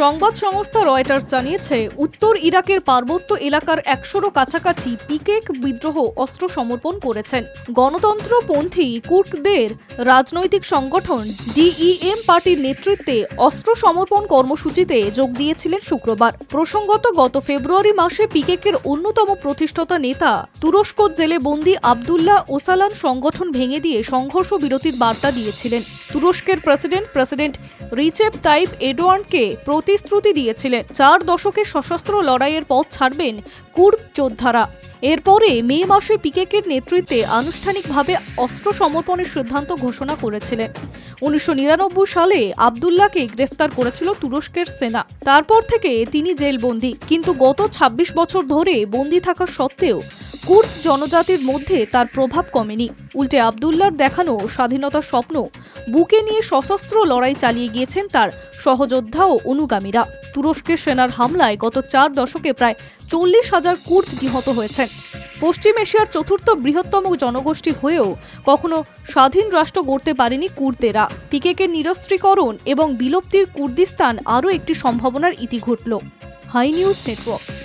সংবাদ সংস্থা রয়টার্স জানিয়েছে, উত্তর ইরাকের পার্বত্য এলাকার একশোরও কাছাকাছি পিকেক বিদ্রোহ অস্ত্র সমর্পণ করেছেন। গণতন্ত্রপন্থী কুর্কদের রাজনৈতিক সংগঠন ডিইএম পার্টির নেতৃত্বে অস্ত্র সমর্পণ কর্মসূচিতে যোগ দিয়েছিলেন শুক্রবার। প্রসঙ্গত, গত ফেব্রুয়ারি মাসে পিকেকের অন্যতম প্রতিষ্ঠাতা নেতা তুরস্ক জেলে বন্দী আবদুল্লাহ ওসালান সংগঠন ভেঙে দিয়ে সংঘর্ষ বিরতির বার্তা দিয়েছিলেন। তুরস্কের প্রেসিডেন্ট প্রেসিডেন্ট রিচেপ তাইপ এডোয়ানকে প্রতিশ্রুতি দিয়েছিলেন। চার দশকের সশস্ত্র লড়াইয়ের পথ ছাড়বেন কুর্দ যোদ্ধারা। এরপরে মে মাসে পিকেকের নেতৃত্বে আনুষ্ঠানিকভাবে অস্ত্র সমর্পণের সিদ্ধান্ত ঘোষণা করেছিলেন। উনিশশো নিরানব্বই সালে আবদুল্লাহকে গ্রেফতার করেছিল তুরস্কের সেনা। তারপর থেকে তিনি জেলবন্দি। কিন্তু গত ২৬ বছর ধরে বন্দি থাকা সত্ত্বেও কুর্দ জনজাতির মধ্যে তার প্রভাব কমেনি। উল্টে আবদুল্লার দেখানো স্বাধীনতার স্বপ্ন বুকে নিয়ে সশস্ত্র লড়াই চালিয়ে গিয়েছেন তার সহযোদ্ধা ও অনুগামীরা। তুরস্কের সেনার হামলায় গত চার দশকে প্রায় চল্লিশ হাজার কুর্দ নিহত হয়েছেন। পশ্চিম এশিয়ার চতুর্থ বৃহত্তম জনগোষ্ঠী হয়েও কখনো স্বাধীন রাষ্ট্র গড়তে পারেনি কুর্দেরা। পিকেকের নিরস্ত্রীকরণ এবং বিলুপ্তির কুর্দিস্তান আরও একটি সম্ভাবনার ইতি ঘটল হাই নিউজ নেটওয়ার্ক।